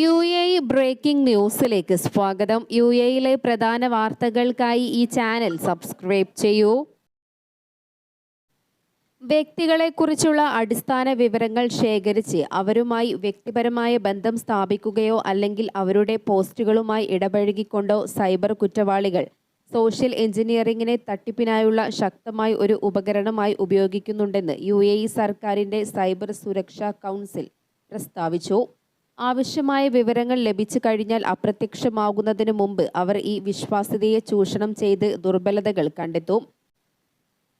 U A E breaking ന്യൂസിലേക്ക് സ്വാഗതം. U എയിലെ പ്രധാന വാർത്തകൾക്കായി ഈ ചാനൽ സബ്സ്ക്രൈബ് ചെയ്യൂ. വ്യക്തികളെക്കുറിച്ചുള്ള അടിസ്ഥാന വിവരങ്ങൾ ശേഖരിച്ച് അവരുമായി വ്യക്തിപരമായ ബന്ധം സ്ഥാപിക്കുകയോ അല്ലെങ്കിൽ അവരുടെ പോസ്റ്റുകളുമായി ഇടപഴകിക്കൊണ്ടോ സൈബർ കുറ്റവാളികൾ സോഷ്യൽ എഞ്ചിനീയറിംഗിനെ തട്ടിപ്പിനായുള്ള ശക്തമായ ഒരു ഉപകരണമായി ഉപയോഗിക്കുന്നുണ്ടെന്ന് യു സർക്കാരിന്റെ സൈബർ സുരക്ഷാ കൗൺസിൽ പ്രസ്താവിച്ചു. ആവശ്യമായ വിവരങ്ങൾ ലഭിച്ചു കഴിഞ്ഞാൽ അപ്രത്യക്ഷമാകുന്നതിന് മുമ്പ് അവർ ഈ വിശ്വാസ്യതയെ ചൂഷണം ചെയ്ത് ദുർബലതകൾ കണ്ടെത്തും.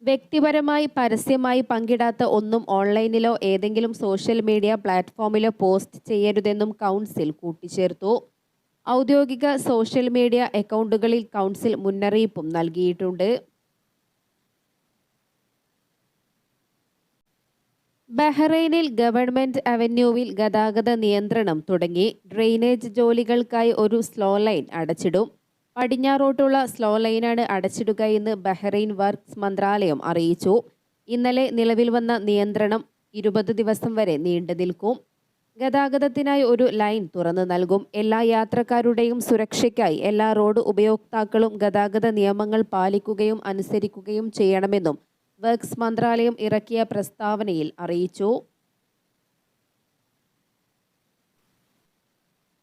വ്യക്തിപരമായി പരസ്യമായി പങ്കിടാത്ത ഒന്നും ഓൺലൈനിലോ ഏതെങ്കിലും സോഷ്യൽ മീഡിയ പ്ലാറ്റ്ഫോമിലോ പോസ്റ്റ് ചെയ്യരുതെന്നും കൗൺസിൽ കൂട്ടിച്ചേർത്തു. ഔദ്യോഗിക സോഷ്യൽ മീഡിയ അക്കൗണ്ടുകളിൽ കൗൺസിൽ മുന്നറിയിപ്പും നൽകിയിട്ടുണ്ട്. ബഹ്റൈനിൽ ഗവൺമെന്റ് അവന്യൂവിൽ ഗതാഗത നിയന്ത്രണം തുടങ്ങി ഡ്രെയിനേജ് ജോലികൾക്കായി ഒരു സ്ലോ ലൈൻ അടച്ചിടും. പടിഞ്ഞാറോട്ടുള്ള സ്ലോ ലൈനാണ് അടച്ചിടുക എന്ന് ബഹ്റൈൻ വർക്ക്സ് മന്ത്രാലയം അറിയിച്ചു. ഇന്നലെ നിലവിൽ വന്ന നിയന്ത്രണം ഇരുപത് ദിവസം വരെ നീണ്ടു നിൽക്കും. ഗതാഗതത്തിനായി ഒരു ലൈൻ തുറന്നു നൽകും. എല്ലാ യാത്രക്കാരുടെയും സുരക്ഷയ്ക്കായി എല്ലാ റോഡ് ഉപയോക്താക്കളും ഗതാഗത നിയമങ്ങൾ പാലിക്കുകയും അനുസരിക്കുകയും ചെയ്യണമെന്നും വർക്ക്സ് മന്ത്രാലയം ഇറക്കിയ പ്രസ്താവനയിൽ അറിയിച്ചു.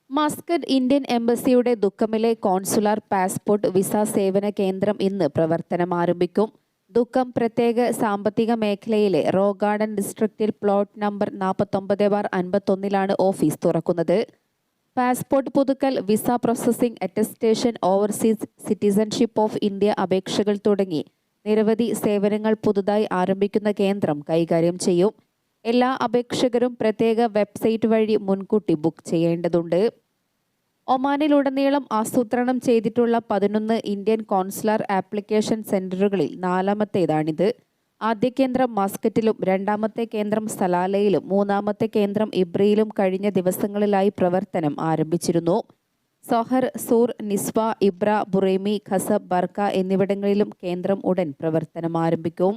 മസ്കറ്റ് ഇന്ത്യൻ എംബസിയുടെ ദുഃഖമിലെ കോൺസുലാർ പാസ്പോർട്ട് വിസ സേവന കേന്ദ്രം ഇന്ന് പ്രവർത്തനം ആരംഭിക്കും. ദുഃഖം പ്രത്യേക സാമ്പത്തിക മേഖലയിലെ റോ ഗാർഡൻ ഡിസ്ട്രിക്റ്റിൽ പ്ലോട്ട് നമ്പർ നാൽപ്പത്തൊമ്പത് ബാർ അൻപത്തൊന്നിലാണ് ഓഫീസ് തുറക്കുന്നത്. പാസ്പോർട്ട് പുതുക്കൽ visa processing attestation overseas citizenship of India അപേക്ഷകൾ തുടങ്ങി നിരവധി സേവനങ്ങൾ പുതുതായി ആരംഭിക്കുന്ന കേന്ദ്രം കൈകാര്യം ചെയ്യും. എല്ലാ അപേക്ഷകരും പ്രത്യേക വെബ്സൈറ്റ് വഴി മുൻകൂട്ടി ബുക്ക് ചെയ്യേണ്ടതുണ്ട്. ഒമാനിലുടനീളം ആസൂത്രണം ചെയ്തിട്ടുള്ള പതിനൊന്ന് ഇന്ത്യൻ കോൺസുലർ ആപ്ലിക്കേഷൻ സെന്ററുകളിൽ നാലാമത്തേതാണിത്. ആദ്യ കേന്ദ്രം മസ്കറ്റിലും രണ്ടാമത്തെ കേന്ദ്രം സലാലയിലും മൂന്നാമത്തെ കേന്ദ്രം ഇബ്രിയിലും കഴിഞ്ഞ ദിവസങ്ങളിലായി പ്രവർത്തനം ആരംഭിച്ചിരുന്നു. Sohar Sur Nizwa Ibra Buraimi Khasab Barka എന്നിവിടങ്ങളിലും കേന്ദ്രം ഉടൻ പ്രവർത്തനം ആരംഭിക്കും